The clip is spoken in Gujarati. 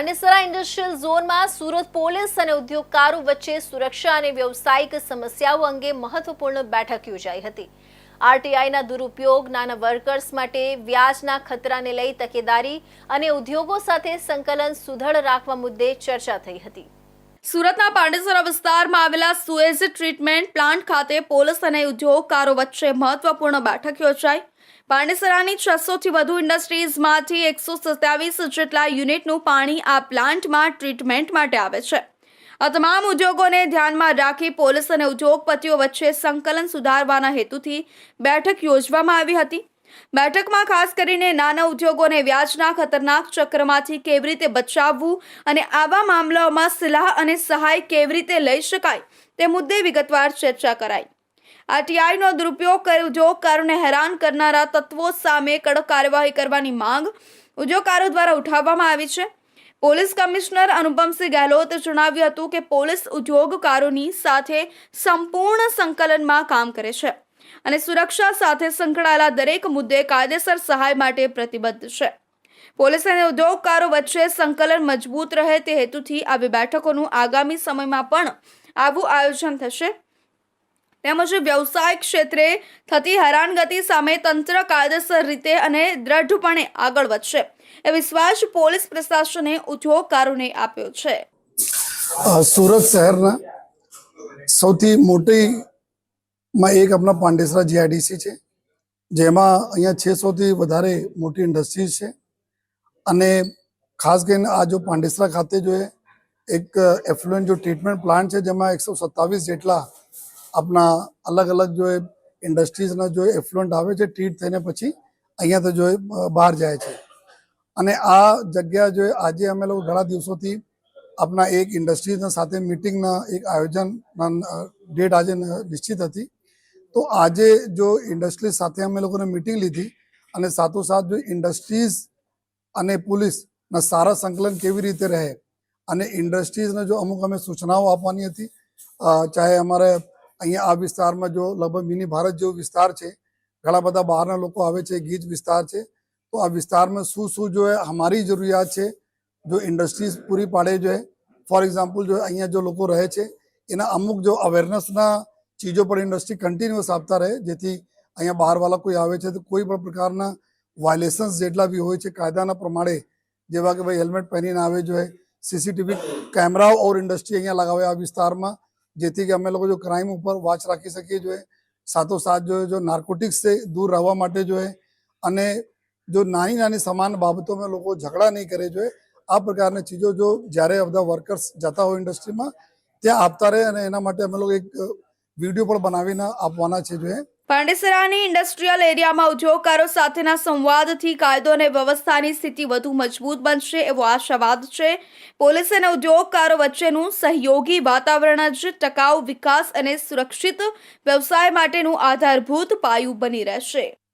પાંડેસરા ઇન્ડસ્ટ્રીયલ ઝોનમાં સુરત પોલીસ અને ઉદ્યોગકારો વચ્ચે સુરક્ષા અને વ્યવસાયિક સમસ્યાઓ અંગે મહત્વપૂર્ણ બેઠક યોજાઈ હતી. આરટીઆઈના દુરુપયોગ નાના વર્કર્સ માટે વ્યાજના ખતરાને લઈ તકેદારી અને ઉદ્યોગો સાથે સંકલન સુદૃઢ રાખવા મુદ્દે ચર્ચા થઈ હતી. સુરતના પાંડેસરા વિસ્તારમાં આવેલા સુએઝ ટ્રીટમેન્ટ પ્લાન્ટ ખાતે પોલીસ અને ઉદ્યોગકારો વચ્ચે મહત્વપૂર્ણ બેઠક યોજાઈ. પાંડેસરાની છસોથી વધુ ઇન્ડસ્ટ્રીઝમાંથી એકસો સત્યાવીસ જેટલા યુનિટનું પાણી આ પ્લાન્ટમાં ટ્રીટમેન્ટ માટે આવે છે. આ તમામ ઉદ્યોગોને ધ્યાનમાં રાખી પોલીસ અને ઉદ્યોગપતિઓ વચ્ચે સંકલન સુધારવાના હેતુથી બેઠક યોજવામાં આવી હતી. બેઠકમાં ખાસ કરીને નાના ઉદ્યોગોને વ્યાજના ખતરનાક ચક્રમાંથી કેવી રીતે બચાવવું અને આવા મામલાઓમાં સલાહ અને સહાય કેવી રીતે લઈ શકાય તે મુદ્દે વિગતવાર ચર્ચા કરાઈ. આરટીઆઈનો દુરુપયોગ કરી ઉદ્યોગકારોને હેરાન કરનારા તત્વો સામે કડક કાર્યવાહી કરવાની માંગ ઉદ્યોગકારો દ્વારા ઉઠાવવામાં આવી છે. પોલીસ કમિશનર અનુપમસિંહ ગહેલોતે જણાવ્યું હતું કે પોલીસ ઉદ્યોગકારોની સાથે સંપૂર્ણ સંકલનમાં કામ કરે છે અને સુરક્ષા સાથે સંકળાયેલા દરેક મુદ્દે કાયદેસર સહાય માટે પ્રતિબદ્ધ છે. પોલીસ અને ઉદ્યોગકારો વચ્ચે સંકલન મજબૂત રહે તે હેતુથી આવી બેઠકોનું આગામી સમયમાં પણ આવું આયોજન થશે. તેમજ વ્યવસાય ક્ષેત્રે થતી હેરાનગતિ સામે તંત્ર કાયદેસર રીતે અને દ્રઢપણે આગળ વધશે. એ વિશ્વાસ પોલીસ પ્રશાસને ઉદ્યોગકારોને આપ્યો છે. સુરત શહેરના સૌથી મોટી માં એક આપણા પાંડેસરા જીઆઈડીસી છે, જેમાં અહીંયા છસોથી વધારે મોટી ઇન્ડસ્ટ્રીઝ છે. અને ખાસ કરીને આ જો પાંડેસરા ખાતે જો એક એફ્લુએન્ટ જો ટ્રીટમેન્ટ પ્લાન્ટ છે, જેમાં એકસો સત્તાવીસ જેટલા આપણા અલગ અલગ જો એ ઇન્ડસ્ટ્રીઝના જો એફ્લુઅન્ટ આવે છે ટ્રીટ થઈને પછી અહીંયાથી જો બહાર જાય છે. અને આ જગ્યા જો આજે અમે લોકો ઘણા દિવસોથી આપણા એક ઇન્ડસ્ટ્રીઝના સાથે મિટિંગના એક આયોજન ડેટ આજે નિશ્ચિત હતી. તો આજે જો ઇન્ડસ્ટ્રીઝ સાથે અમે લોકોને મિટિંગ લીધી અને સાથોસાથ જો ઇન્ડસ્ટ્રીઝ અને પોલીસના સારા સંકલન કેવી રીતે રહે અને ઇન્ડસ્ટ્રીઝને જો અમુક અમે સૂચનાઓ આપવાની હતી ચાહે અમારે અહીંયા આ વિસ્તારમાં જો લગભગ મિની ભારત જેવો વિસ્તાર છે, ઘણા બધા બહારના લોકો આવે છે, ગીચ વિસ્તાર છે, તો આ વિસ્તારમાં શું શું જો અમારી જરૂરિયાત છે, જો ઇન્ડસ્ટ્રીઝ પૂરી પાડે જો ફોર એક્ઝામ્પલ જો અહીંયા જો લોકો રહે છે, એના અમુક જો અવેરનેસના ચીજો પણ ઇન્ડસ્ટ્રી કન્ટિન્યુઅસ આપતા રહે, જેથી અહીંયા બહારવાળા કોઈ આવે છે, તો કોઈ પણ પ્રકારના વાયોલેશન્સ જેટલા બી હોય છે, કાયદાના પ્રમાણે, જેવા કે ભાઈ હેલ્મેટ પહેરીને આવે જોઈએ સીસીટીવી કેમેરાઓ ઓર ઇન્ડસ્ટ્રી અહીંયા લગાવે આ વિસ્તારમાં જેથી કે અમે લોકો જો ક્રાઇમ ઉપર વાચ રાખી શકીએ જોઈએ, સાથોસાથ જો જો નાર્કોટિક્સથી દૂર રહેવા માટે જોઈએ, અને જો નાની નાની સમાન બાબતોમાં લોકો ઝઘડા નહીં કરે જોઈએ, આ પ્રકારની ચીજો જો જ્યારે બધા વર્કર્સ જતા હોય ઇન્ડસ્ટ્રીમાં ત્યાં આપતા રહે અને એના માટે અમે લોકો એક વીડિયો પણ બનાવીને આપવાના છે જોઈએ પાંડેસરાની ઇન્ડસ્ટ્રીયલ એરિયામાં ઉદ્યોગકારો સાથેના સંવાદથી કાયદો અને વ્યવસ્થાની સ્થિતિ વધુ મજબૂત બનશે એવો આશાવાદ છે. પોલીસ અને ઉદ્યોગકારો વચ્ચેનું સહયોગી વાતાવરણ જ ટકાઉ વિકાસ અને સુરક્ષિત વ્યવસાય માટેનું આધારભૂત પાયું બની રહેશે.